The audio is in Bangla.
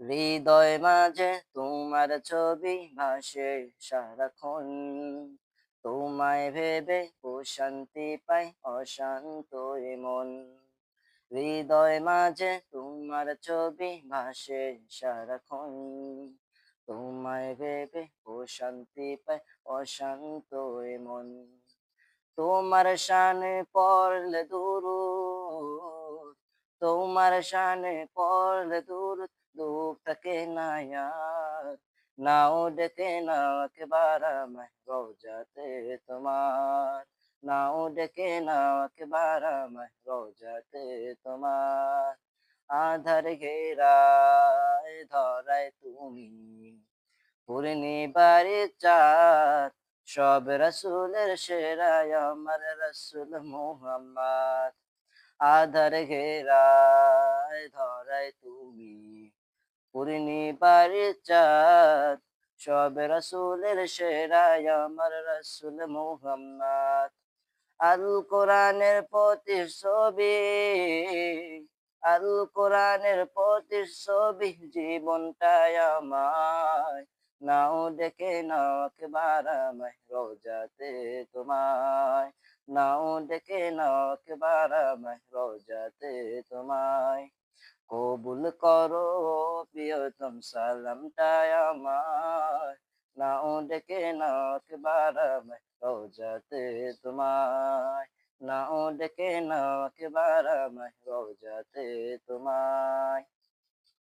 হৃদয় মাঝে তোমার ছবি ভাসে সারাক্ষণ। তোমায় ভেবে প্রশান্তি পাই অশান্ত মন। হৃদয় মাঝে তোমার ছবি ভাসে সারাক্ষণ। তোমায় ভেবে প্রশান্তি পাই অশান্ত মন। তোমার শানে পড়লে দুরুদ তোমার শানে পড়লে দুরুদ থাকে নাও ডেকে নাও একবার আমায় রোজাতে তোমার নাও ডেকে নাও একবার আমায় রোজাতে তোমার আধার ঘেরায় ধরায় তুমি পূর্ণিবারে চাঁদ সব রসুলের সেরায় আমার রসুল মোহাম্মদ আধার ঘেরায় ধরায় তুমি পূর্ণিবারে চাঁদ সব রসুলের সেরায় আমার রসুল মোহাম্মদ। আল কোরআনের প্রতিচ্ছবি আল কোরআনের প্রতিচ্ছবি জীবনটাই আমায় নাও ডেকে নাও একবার আমায় রোজাতে তোমায়। নাও ডেকে নাও একবার আমায় রোজাতে তোমায়। কবুল করো প্রিয়তম সালামটাই আমার নাও ডেকে নাক একবার আমায় রোজাতে তোমায় নাও ডেকে নাক একবার আমায় রোজাতে তোমায়